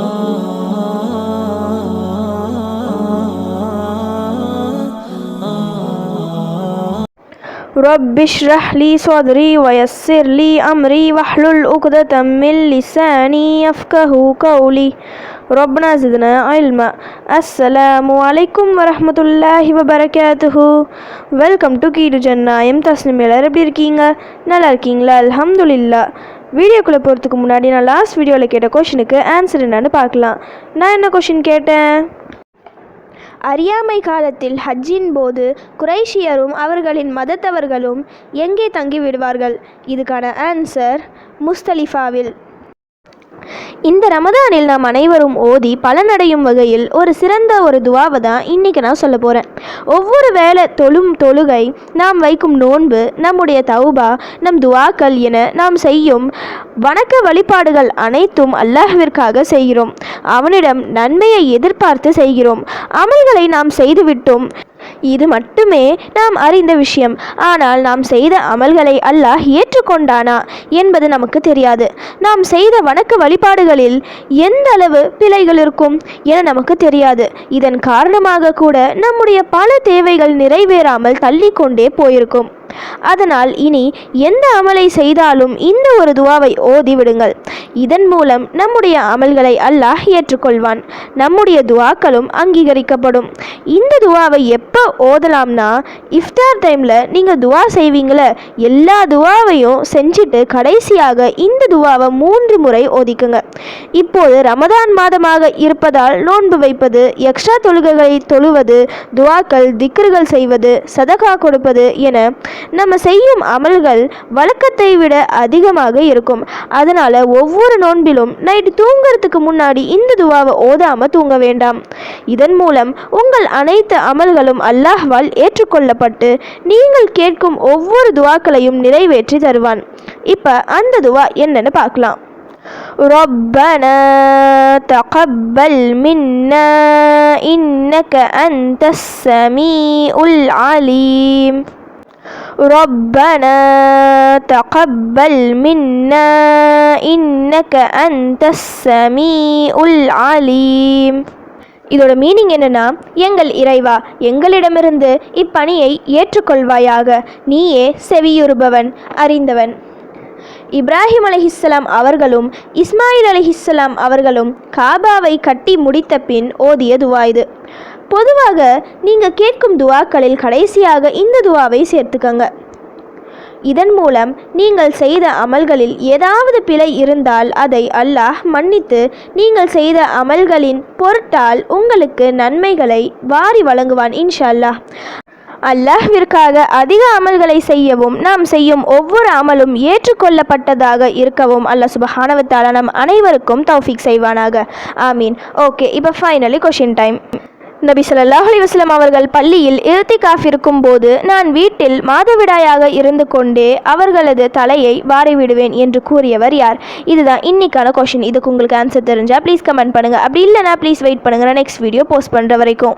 رب اشرح لي صدري ويسر لي أمري واحلل عقدة من لساني يفقه قولي ربنا زدنا علما السلام عليكم ورحمة الله وبركاته welcome to கீடு ஜன்னா M Taslim எல்லாரும் எப்படி இருக்கீங்க நல்லா இருக்கீங்களா அல்ஹம்துலில்லா வீடியோக்குள்ளே போகிறதுக்கு முன்னாடி நான் லாஸ்ட் வீடியோவில் கேட்ட கொஷினுக்கு ஆன்சர் என்னன்னு பார்க்கலாம். நான் என்ன கொஷின் கேட்டேன்? அறியாமை காலத்தில் ஹஜ்ஜின் போது குறைஷியரும் அவர்களின் மதத்தவர்களும் எங்கே தங்கி விடுவார்கள் இதுக்கான ஆன்சர் முஸ்தலிஃபாவில். இந்த ரமதானில் நாம் அனைவரும் ஓதி பலனடையும் வகையில் ஒரு சிறந்த ஒரு துவாவை தான் இன்றைக்கி நான் சொல்ல போகிறேன் ஒவ்வொரு வேளை தொழும் தொழுகை நாம் வைக்கும் நோன்பு நம்முடைய தௌபா நம் துவாக்கள் என நாம் செய்யும் வணக்க வழிபாடுகள் அனைத்தும் அல்லாஹ்விற்காக செய்கிறோம். அவனிடம் நன்மையை எதிர்பார்த்து செய்கிறோம். அமல்களை நாம் செய்துவிட்டோம். இது மட்டுமே நாம் அறிந்த விஷயம். ஆனால் நாம் செய்த அமல்களை அல்லாஹ் ஏற்றுக்கொண்டானா என்பது நமக்கு தெரியாது. நாம் செய்த வணக்க வழிபாடுகளில் எந்த அளவு பிழைகள் இருக்கும் என நமக்கு தெரியாது. இதன் காரணமாக கூட நம்முடைய பல தேவைகள் நிறைவேறாமல் தள்ளிக்கொண்டே போயிருக்கும். அதனால் இனி எந்த அமலை செய்தாலும் இந்த ஒரு துவாவை ஓதி விடுங்கள். இதன் மூலம் நம்முடைய அமல்களை அல்லாஹ் ஏற்றுக்கொள்வான். நம்முடைய துவாக்களும் அங்கீகரிக்கப்படும். இந்த துவாவை எப்போ ஓதலாம்னா இஃப்தார் டைமில் நீங்கள் துவா செய்வீங்கள எல்லா துவாவையும் செஞ்சுட்டு கடைசியாக இந்த துவாவை மூன்று முறை ஓதிக்குங்க. இப்போது ரமதான் மாதமாக இருப்பதால் நோன்பு வைப்பது எக்ஸ்ட்ரா தொழுகைகளை தொழுவது துவாக்கள் திக்ருகள் செய்வது சதகா கொடுப்பது என நம்ம செய்யும் அமல்கள் வழக்கத்தை விட அதிகமாக இருக்கும் அதனால் ஒவ்வொரு நோன்பிலும் நைட்டு தூங்குறதுக்கு முன்னாடி இந்த துவாவை ஓதாமல் தூங்க வேண்டாம் இதன் மூலம் உங்கள் அனைத்து அமல்களும் அல்லாஹ்வால் ஏற்றுக்கொள்ளப்பட்டு நீங்கள் கேட்கும் ஒவ்வொரு துவாக்களையும் நிறைவேற்றி தருவான் இப்போ அந்த துவா என்னன்னு பார்க்கலாம் ربنا تقبل منا إنك أنت السميع العليم ربنا تقبل منا إنك أنت السميع العليم இதோட மீனிங் என்னன்னா எங்கள் இறைவா எங்களிடமிருந்து இப்பணியை ஏற்றுக்கொள்வாயாக நீயே செவியுறுபவன் அறிந்தவன் இப்ராஹிம் அலிஹிஸ்லாம் அவர்களும் இஸ்மாயில் அலிஹிஸ்லாம் அவர்களும் காபாவை கட்டி முடித்த பின் ஓதிய துவா இது. பொதுவாக நீங்கள் கேட்கும் துவாக்களில் கடைசியாக இந்த துவாவை சேர்த்துக்கங்க. இதன் மூலம் நீங்கள் செய்த அமல்களில் ஏதாவது பிழை இருந்தால் அதை அல்லாஹ் மன்னித்து நீங்கள் செய்த அமல்களின் பொருட்டால் உங்களுக்கு நன்மைகளை வாரி வழங்குவான் இன்ஷா அல்லாஹ். அல்லாஹ்விற்காக அதிக அமல்களை செய்யவும் நாம் செய்யும் ஒவ்வொரு அமலும் ஏற்றுக்கொள்ளப்பட்டதாக இருக்கவும் அல்லாஹ் சுபஹானவத்தால நம் அனைவருக்கும் தௌஃபிக் செய்வானாக. ஆமீன். ஓகே இப்போ ஃபைனலி கொஷின் டைம் நபி சொல்லாஹ் அலைஹி அவர்கள் பள்ளியில் இருத்தி காஃபிருக்கும் போது நான் வீட்டில் மாதவிடாயாக இருந்து கொண்டே அவர்களது தலையை வாரி விடுவேன் என்று கூறியவர் யார்? இதுதான் இன்னைக்கான கொஷின் இதுக்கு உங்களுக்கு ஆன்சர் தெரிஞ்சால் ப்ளீஸ் கமெண்ட் பண்ணுங்கள் அப்படி இல்லைனா ப்ளீஸ் வெயிட் பண்ணுங்கள் நான் நெக்ஸ்ட் வீடியோ போஸ்ட் பண்ணுற வரைக்கும்.